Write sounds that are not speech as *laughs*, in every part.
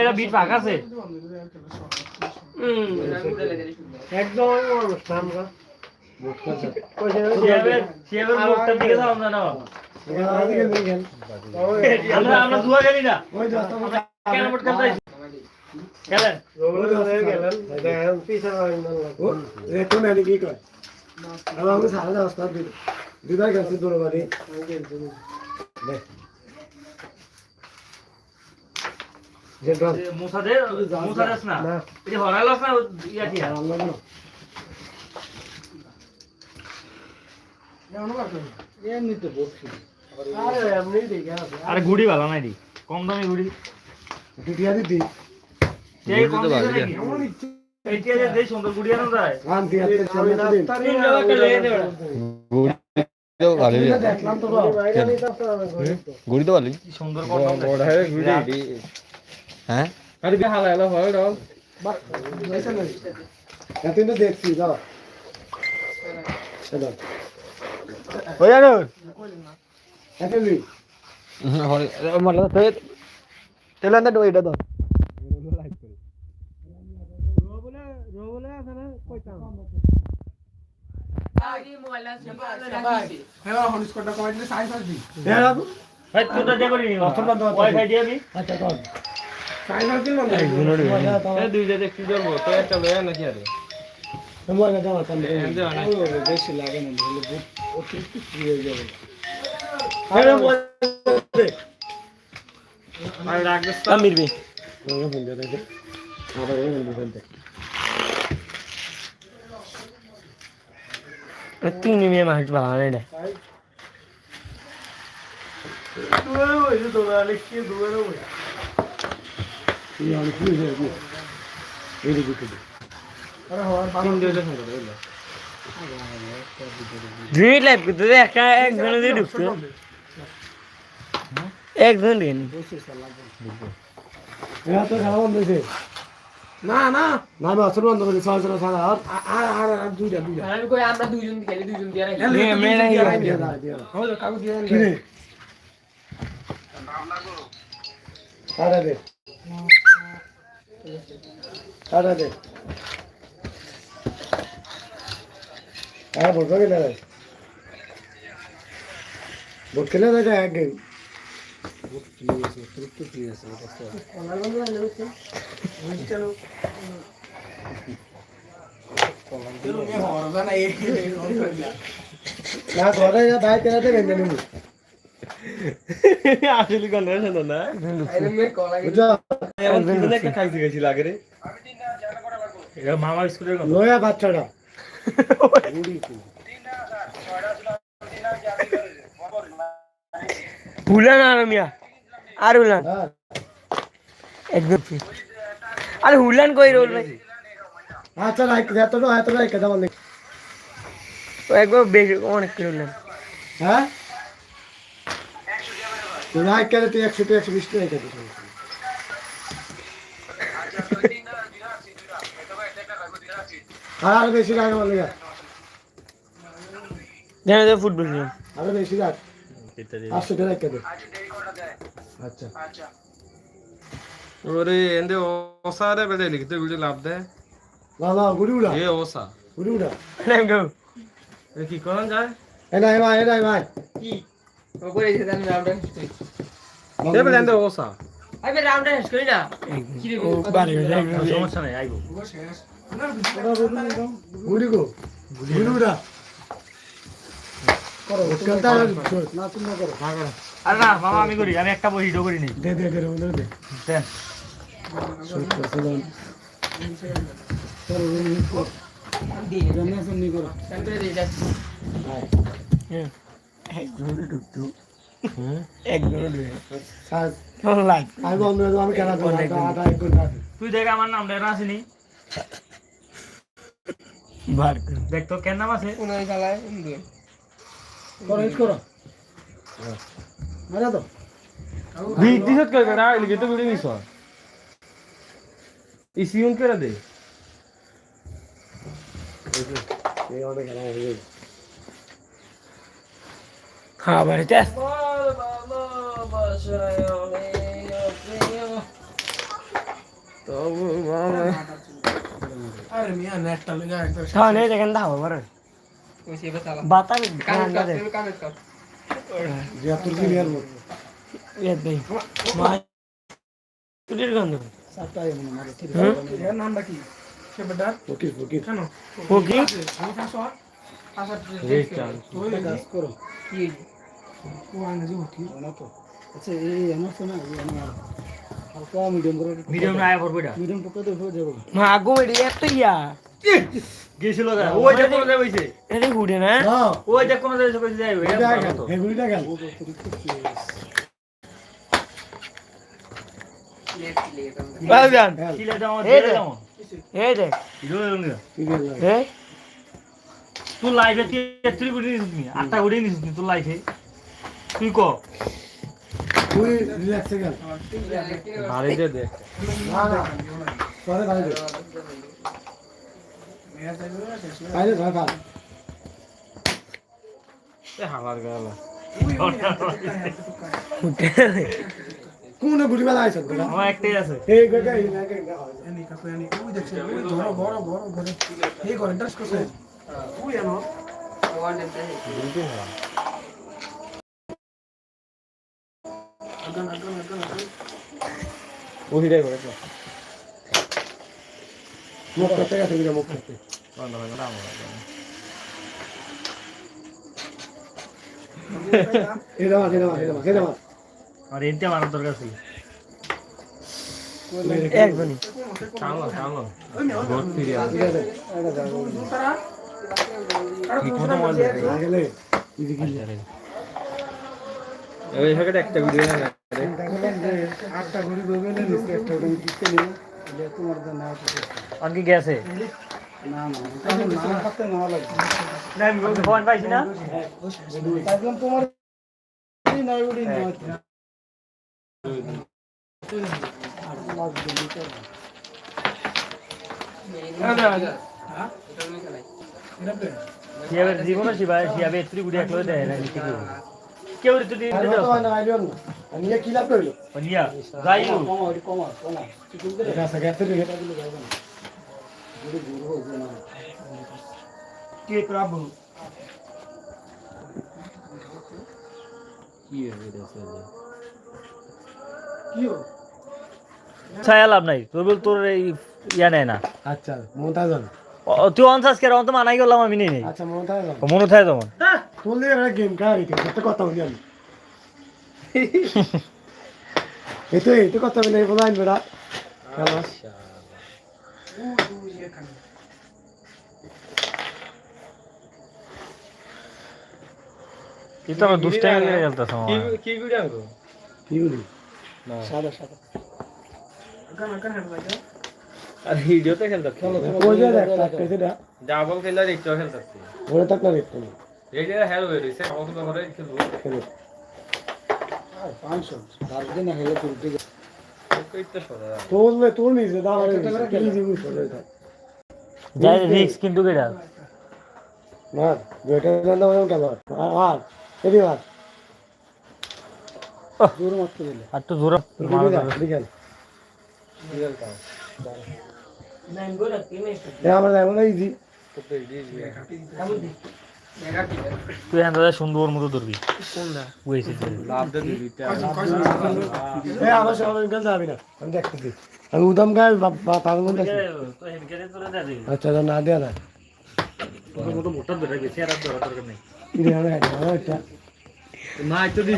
এটা বিট ফাঁক আছে। একদম জানো। আমরা আমরা দুয়া না। খেলেন? এটি কি কয়? আর আমাকে সাড়ে দশটা দিল দিদার আরে গুড়ি ভালো নাই দি। কম দামি গুড়ি। দুটিয়া দিদি এই কম দামি নাকি? এইটা দেই সুন্দর গুড়ি আনো যায় দিয়ে তিন টাকা দেবে তো ভালো দেখলাম তো বাবা। গুড়ি তো হ্যাঁ বেশি লাগে না অতিরিক্ত প্রিয় হয়ে যাবে আরে বল তিন মেয়ে মাছ বাবা এটা দুই লাইভ করতে একটা একজনে দিয়ে ঢুকছে একজন দিয়ে নি না না। না আমি অসর বন্ধ করেছি ছয় ছয় সাড়ে আর আর আর আর দুইটা দুইটা। আমি কই আমরা দুইজন খেলি দুইজন দিয়ে রাখি। দিয়ে মেয়ে নাই দিয়ে দাও দিয়ে দাও হলো কাগজ দিয়ে কি রে টাটা দে। টাটা দে। আর বলব কি না খেলে না যায় এক না ঘরে ভাই তেরাতে বেঁধে নিবি আসলে কোন না না একটা খাইতে গেছিল আগে রে মামা স্কুলের কথা। বাচ্চাটা। *laughs* ভুলে না রমিয়া আর উলান একদম ফিট আরে উলান কই রোল ভাই আচ্ছা রাইক দে তো এত রাইক দাও মানে তো একবার বেশি অনেক কিলো উলান হ্যাঁ রাইক করে তুই 100 100 120 টাকা দিস আর বেশি রাখ বলে জানো তো ফুটবল আরো বেশি রাখ আটশো টাকা দে। আচ্ছা উড়া এ ওসা গুড়ি উড়া লেম গো। এ কি করন যায়? এ নাই ভাই এ ভাই। কি? ও করে এসে আমি রাউন্ড ওসা না? কি রে বাড়ি সমস্যা নাই আইবো। গুড়ি গো গুড়ি উড়া করো না তুমি করো। আরে না মামা আমি করি একটা বই হিডো করি নি। দে দে ওদের দে। তুই দেখ আমার নামটা এটা আসেনি বার দেখ তো কেন নাম আছে? উনাই চালায় দিয়ে। করো হিট করো। মারা তো বিগ দিছত কই করা লিখে তো গুলি নিছ। ইসিউন করে দে? এই অনেক খেলা হয়ে গেছে বাড়িতে আস আরে মিয়া নেটটা লাগা একদম তাহলে দেখেন দাও বড় কাম ঠান্ডা দে জিয়াতুর কি নিয়ার মত ইয়ে দেই। মা তুলির গন্ধ। সাতটাই মনে মারে ঠিক এর নামটা কি? সে ফকির ফকির। কেন? ওকে আমি কাছে আসার তুই কাজ করো। কি? ও আনে যে ফকির। না তো? আচ্ছা এই আমার শোনা এই আমার হালকা মিডিয়াম করে মিডিয়াম না আয়া করবে এটা। মিডিয়াম পক্ষ তো হয়ে যাবে? মা আগো এডি এত ইয়া। গেছিল না ওই যে কোন জায়গায় হইছে না? ওই যে কোন এটা গেল বাজান দাও দাও। এই দেখ হিরো না এই তুই লাইভে তুই গুড়ি নিছিস নি? আটটা গুড়ি নিছিস নি তুই লাইভে তুই ক? তুই রিল্যাক্সে গেল। বাড়িতে দে। না না পরে এ হালার গেল। কোন গুড়ি বেলা আইছ? তোরা আমার একটাই আছে। এই গগা এই না গগা এনি এনি ওই দেখছ ওই বড় বড় বড় বড়। এই করে ইন্টারেস্ট করছে। ওই এনো ওয়ান ডে আগান ওহিটাই করে মুখ করতে গেছে মুখ করতে গেল এটা এটা এটা এটা আর এনতে মারার দরকার ছিল। ফিরে ঠিক মতো আগলে ইদি কি ওই জায়গাটা একটা ভিডিও না আটটা ঘড়ি বইবে না নিচে একটা ঘড়ি দিতে নিও এটা তোমার জন্য না আনকি গেছে না না না করতে না লাগে না আমি ফোন পাইছি না একদম তোমার নাই উড়ি না সিয়াবে জীবন শিবা সিয়াবে তুই গুড়ি একলো দেয় না কি করব কেউ তুই দিন দে দাও না আইলো না আমি কি লাভ কইলো নিয়া যাইও কমা কমা কমা এটা সাগাতে রেটা দিলে যাবে না গুরু গুরু হবে না কে প্রাবু কি হবে দেখো কিও ছায়া লাভ নাই তোর বল তোর এই ইয়া নেয় না আচ্ছা মমতাজ ও, তুই অনসাস কে অন্ত মানাই গেলাম আমি নেই নেই আচ্ছা মমতাজ মনে থাকে তখন তুললে গেম কার এটা কত কথা বলি আমি এতো এতো কথা বলে বলা আইন বেড়া খেলা তুই তো আমার দুষ্টাই করে খেলতেছ কি কি ভিডিও আনকো কি বলি না সাদা সাদা আর ভিডিওতে খেলতে ওই যে দেখ তাক কেটে দা ডাবল খেললে দেখতে খেলতে ওরে তাক না দেখতে না এই যে হ্যালো হয়ে রইছে আমাকে তো ঘরে খেলব খেলে পাঁচশো তার দিন হেলে তুলতে তোললে তোল কি জিনিস হলে যাই রিক্স কিন্তু কেডা না বেটা জানা ওই কেন আর এদি আর। জোর মারতে দিলে আর তো জোর দিকে যা দিকে এ আমরা যাব না ইজি তুই হ্যাঁ দাদা সুন্দর মতো ধরবি। আমি উদাম গায়ে আচ্ছা না দেয়া না। হ্যাঁ। যদি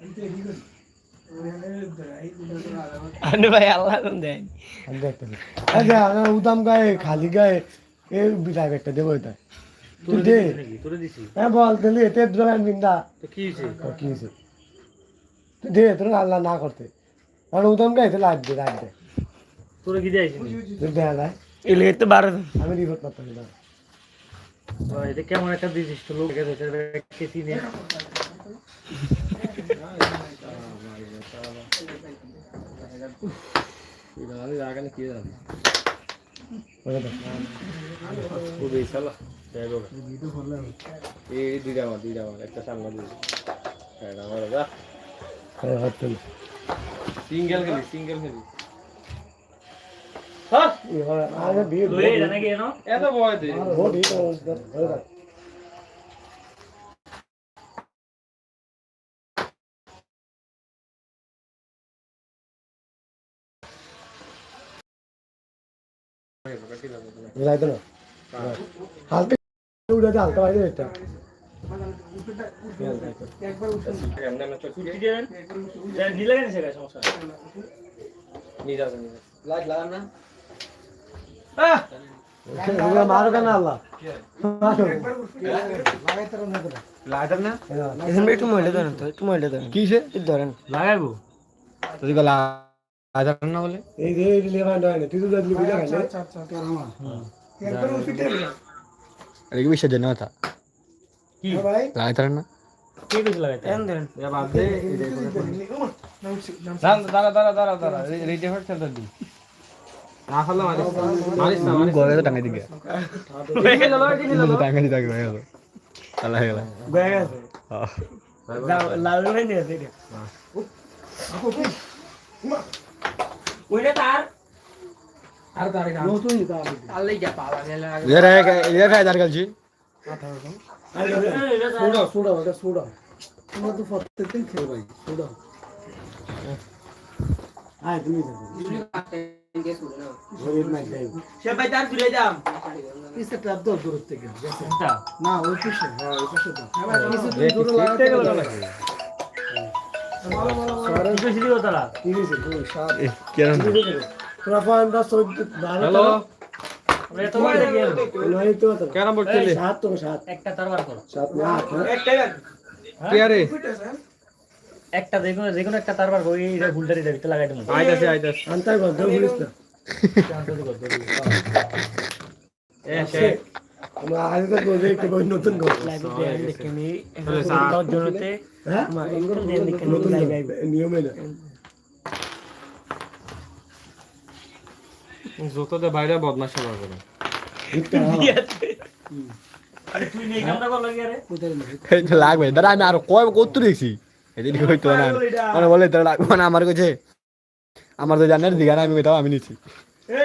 যদি আমরা ওই গুলি করে দিই মানে আমার গুলি করে নির্ভর করি হ্যাঁ এইটা কি করি আরে ভাই আল্লাহ দেন আমি দেখতেছি আচ্ছা উদাম গায়ে খালি গায়ে এ বিটাই একটা দেবো এটা তুই দে তোরে দিছি হ্যাঁ বল দিলি এতে দ্রব্যান বিন্দা তো কি হয়েছে কি হয়েছে তুই দে তোর আল্লাহ না করতে কারণ উদাম গায়ে তো লাগ দে লাগ দে তোরে কি দিয়েছি তুই দেয়া যায় এলে তো বারো আমি রিপোর্ট করতে না এটা কেমন একটা দিছিস তো লোক কেসি নিয়ে সিঙ্গেল খেলি সিঙ্গেল খেলি হ্যাঁ বিয়ে এনো এত ভয় দে যাইতো না। হালকা উড়ে হালকা বাইরে এটা মারো কেন আল্লাহ? মহিলা ধরেন কিসে? ধরেন। লাগাইবো তুই গলা লাইটার না বলে? এই যে এই লিয়ে ভাই নয় তুই তো দেখলি বুঝা খাইলে এদিকে বিশ্বাস জানা কথা কি ভাই। লাইটার না। কি কিছু লাগাইতে এখন ধরেন বাদ দে দাঁড়া দাঁড়া দাঁড়া দাঁড়া রেডি হট খেলতে দি। না খেললে মারিস মারিস না মারিস গলে তো টাঙ্গাই দিকে টাঙ্গাই দিতে গেল গেল আল্লাহ গেল। গয়া গেছে। লাল লাল নিয়ে আছে এটা। ওইটা তার নতুন নিতে হবে আল্লাহ যা পাওয়া গেল। রে খাই গেলছি। সুড়া সুড়া ওটা সুড়া। তোমার তো প্রত্যেকদিন খেয়ে ভাই সুড়া। আয় তুমি গরিব নাই যাই সে ভাই তার দূরে যাম পিসে ট্রাপ দাও দূর থেকে? না ওই পিসে হ্যাঁ ওই পিসে দাও একটা তার বার করো সাত না আট না একটাই কে আরে একটা যে একটা তার বার করো এই ভুলটা লাগাই দেবো এ সে আমরা আগে তো নতুন হ্যাঁ? নিয়মে না। জোততে বাইরে বদমাশি করে আরে তুই নেই কামটা করল কি আরে? লাগবে। দাদা আমি আরও কয় কত দেখছি? এদিকে হইতো না মানে বলে তোরা লাগবে না আমার কাছে আমার তো জানার দিঘা না আমি আমি নিচ্ছি। এই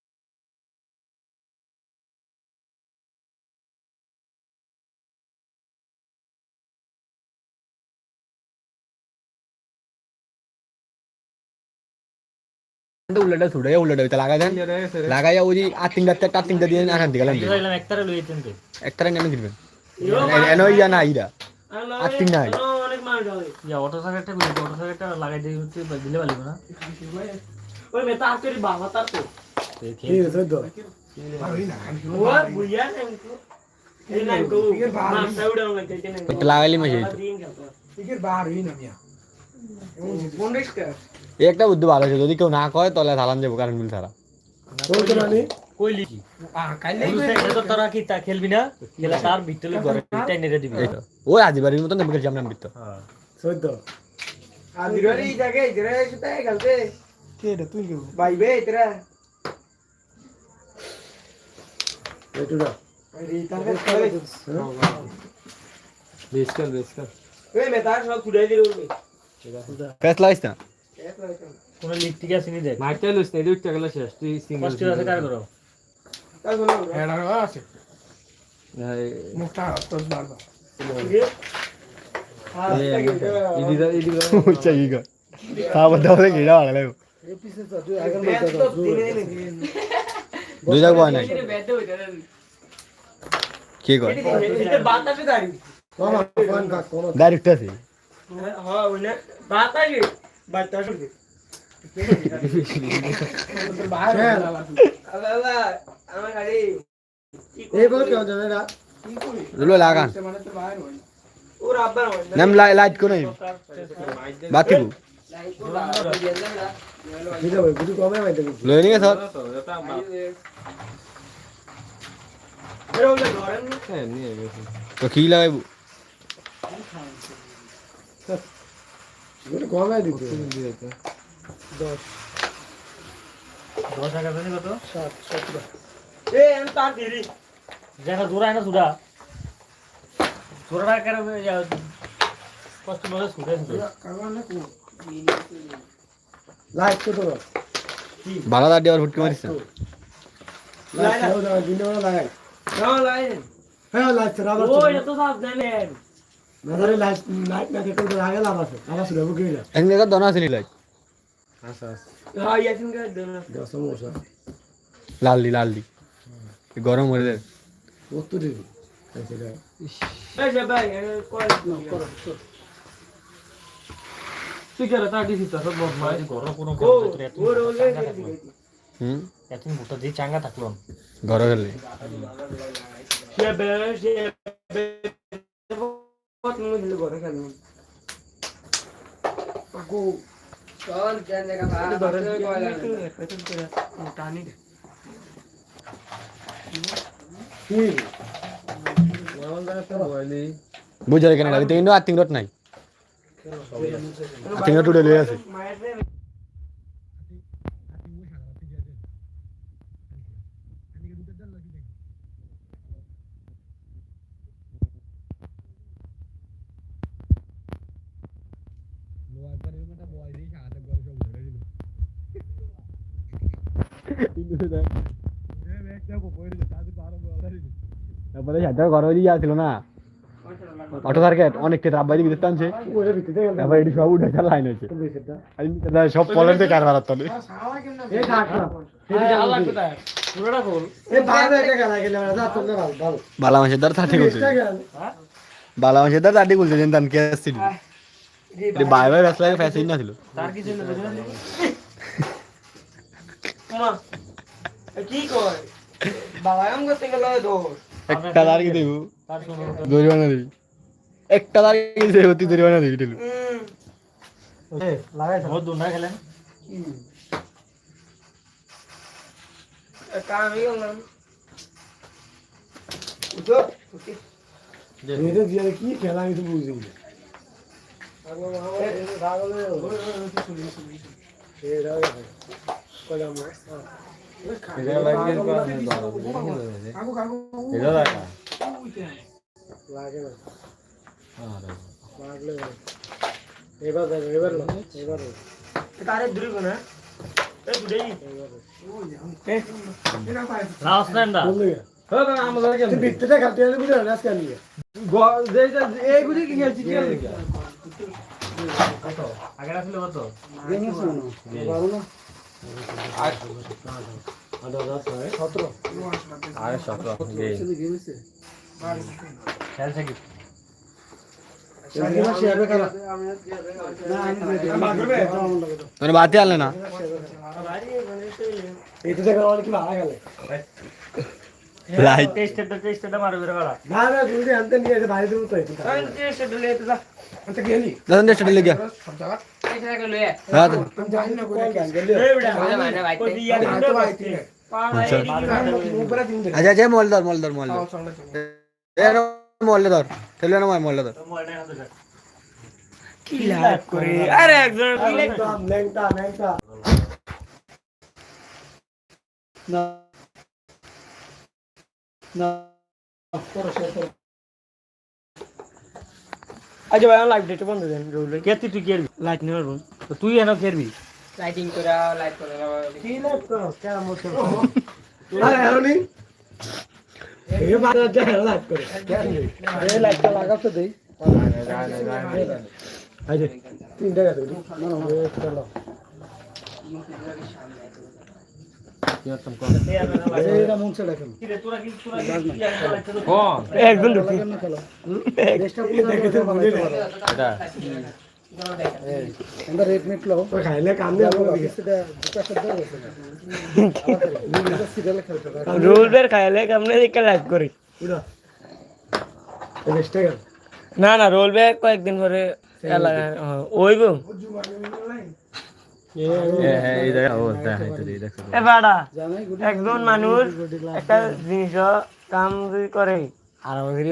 উল্লাটা ছুড়ে উল্লাটা হইতে লাগাই দেন লাগাই ওই আতিং দাতে টাতিং দা দিয়ে আনান দিগালাম এটা হইলাম একটারে একটা নেমে দিবেন এনো ইয়া না ইরা ইয়া অটো অটো লাগাই দিয়ে হচ্ছে দিলে না ওই মেতা বাবা তার তো তো বুইয়া তো এই নাই লাগে লাগাইলি দিন খেলতো হই না মিয়া কোন রিস্কা এই একটা বুদ্ধি ভালো আছে যদি কেউ না কয় তাহলে থালান যাব কারণ মিল ছাড়া। কইলি কি এটা তো তোরা কি তা খেলবি না? খেলা তার ভিতরে ঘরে টাই নেড়ে দিবি। মতন নেমে হ্যাঁ। চোদ্দ। সুতা গলতে কে তুই ভাই বে ইতরা ওই সব দিল ফেস লাইস না? কোন লিগ ঠিক আছে নি দেখ? মাইটা লুস নেই উঠতে গেল শেষ তুই সিঙ্গেল কষ্ট আছে কার করো তা শোনো এটা আছে। মুখটা তো মারবা ইদিদা ইদিদা কি কর খাবার দাও গিরা ভালো এই পিছে তো তুই আগের মতো তো দুই জায়গা নাই? এটা বেদে হইতা এটা বাতাসে দাঁড়ি মামা ফোন কাট কোন ডাইরেক্ট আছে হ্যাঁ ওই না বাতাসে। লাগান। নেম লাইট কোন বাতিবু ঠিক আছে গুটি কমে মাইতে গেছি লই নিয়ে স্যার এর ওলে ধরেন তো কি লাগাইবু? গুটি কমে দিতে দশ। টাকা জানি কত? সাত সতেরো এ আমি তার দিরি দেখা জোড়া না সুদা। জোড়া কেন কষ্ট করে ছুটে লাইট কত ভালো দাঁড়ি আবার ফুটকি মারিস লাইট বেলা লাইন হ্যাঁ লাইট তো আবার ও এত সাপ জানেন। নাজারে লাইট লাইট না দেখে তো আগে লাভ আছে। আবার শুনে বুকে যা এক জায়গা দনা আছে লাইট? হ্যাঁ কে দেন দশ গরম কত ঘর ও मुझे ওলে হুম এত মোটা দিয়ে চাঙ্গা থাকল ঘর গেলে সে বে সে বে কত মনে দিল করে কেন পাকো চল কেন দেখা এটা ধরে কয়লা পেছন করে টানি কি বুঝারে কেন গাড়িতে কিন্তু আর্থিং রট নাই তিন রোড উড়ে লয়ে আছে তারপরে ঘর হয়ে না? অটো সার্কেট টানছে তারপর এটি সব উঠে লাইন হয়েছে। সব পলের দিয়ে কার বালা। মাসের দ্বার করছে বালা মাসের দ্বার করছে যেন আসছিল বাই বাই ব্যস্ত লাগে ফ্যাসিন না ছিল। তার কি কয়? বাবা আম করতে গেল দোষ। একটা দাঁড় দেবো। জরিমানা দিবি। একটা দাঁড় দেবো তুই জরিমানা দিবি টিলু লাগাইছ বহুত দুনা খেলেন। কামই গেলাম উঠো এটা দিয়ে কি খেলা আমি তো বুঝি না। এ হ্যাঁ ভিত্তিটা খেলতে বুঝে আজকে নিয়ে এইগুলি কি খেলছি কি খেলছি আগে আসলে কত মানে বাতি আনলে না? লাইট মারবে রে না না তুমি যে আনতে নিয়ে বাইরে তুমি তো এটা তো যা। আনতে গেলি দাদা দেশ চলে গিয়া এই জায়গা লয়ে হ্যাঁ আমি জানি না কোন গান গেলি এই বড়া ওই মানে বাইতে। ওই দিয়া দিলে বাইতে পাড়া আচ্ছা। এই উপরে তিন দিন আচ্ছা ভাই লাইভ ডেট বন্ধ দেন রুলে কে তুই তুই কেরবি? লাইট নিয়ে রুল তো তুই এনে কেরবি? লাইটিং করা লাইট করা কি লাইট করো? কেন মোট আরে হ্যালোনি এই বারে যা লাইট করে। এই লাইটটা লাগাতে দেই। আইজে তিন টাকা দেই না না চলো। একজন ঢুকি খেলো দেশটা পুরো দেখে তো ভালো এটা রেড মিট লো ওই খাইলে কাম দিয়ে আমার দিকে সেটা দুটা শব্দ হয়েছে না রোল বের খাইলে কেমনে দেখে লাইক করি পুরো এই নেক্সট টাইম না না রোল বের কয়েকদিন পরে ওইব একজন মানুষ একটা জিনিস কাম যদি করে। আর আমাদের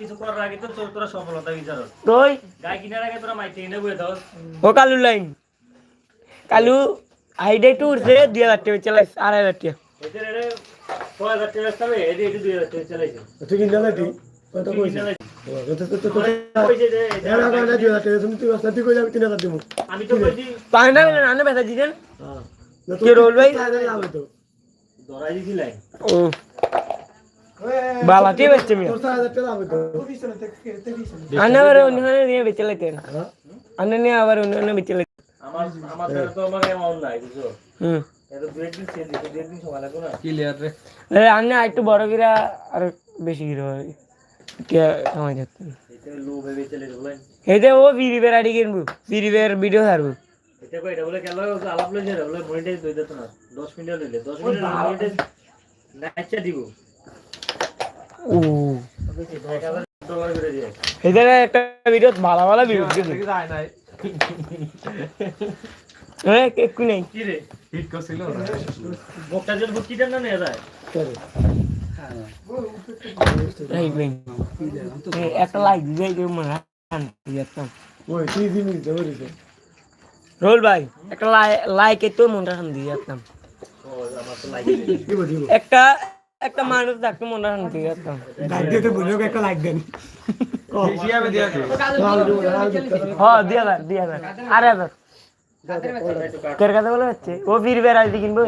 কিছু করার আগে তো তোর তোরা সফলতা বিচার তুই গাই কিনার আগে তোরা মাইতে এনে বয়ে দাও ও কালু লাইন। কালু আইডে টু উঠছে দুই হাজার টাকা চালাইছে আড়াই হাজার টাকা। ছয় হাজার টাকা আসতে এটি এটি দুই হাজার টাকা চালাইছে। তুই কিনলে বালাটি আনে আবার নিয়ে বেচে আনে নিয়ে আবার বেচে আমার আমার তো আমার নাই বুঝছ? হুম। আনে একটু বড় গিরা আর বেশি গিরা হয়। কে সময় যাচ্ছে এটা লো ভেবে চলে বলেন এইটা ও বিরিবের আইডি কিনবো বিরিবের ভিডিও ছাড়বো। এটা কই এটা বলে কেন আলাপ লইছে রে বলে মনিটাইজ হই যেত না। 10 মিনিট লইলে 10 মিনিট মনিটাইজ নাইচা দিব। ও। 1000 ডলার করে দিয়ে এইটা একটা ভিডিও ভালো ভালো ভিডিও এ নেই কি রে? হিট করছিল বকটা জল বুকিটা না নিয়ে যায়। এই বেন একটা লাইক দিয়ে কেউ মনে যেতাম ওই তুই দিবি দেবো দিছে রোল ভাই একটা লাইক তো মনটা শান্তি যেতাম আমার তো লাইক দিব দিব একটা একটা মানুষ থাকতো মনটা শান্তি যেতাম লাইক দিতে বলিও একটা লাইক দেন হিসাবে দিয়া দে হ্যাঁ দুই হাজার দুই হাজার আড়াই হাজার তোর কথা বলে হচ্ছে ও বীরবের আইডি কিনবো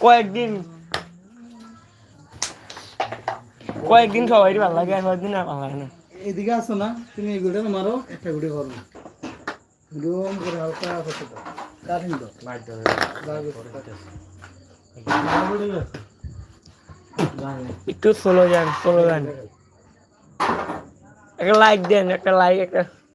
কয়েকদিন কয়েকদিন সবাই ভালো লাগে আর কয়েকদিন আর ভালো লাগে না এদিকে আসো না তুমি এই মারো একটা গুড়ি করো করে হালকা একটু স্লো যান স্লো যান একটা লাইক দেন একটা লাইক একটা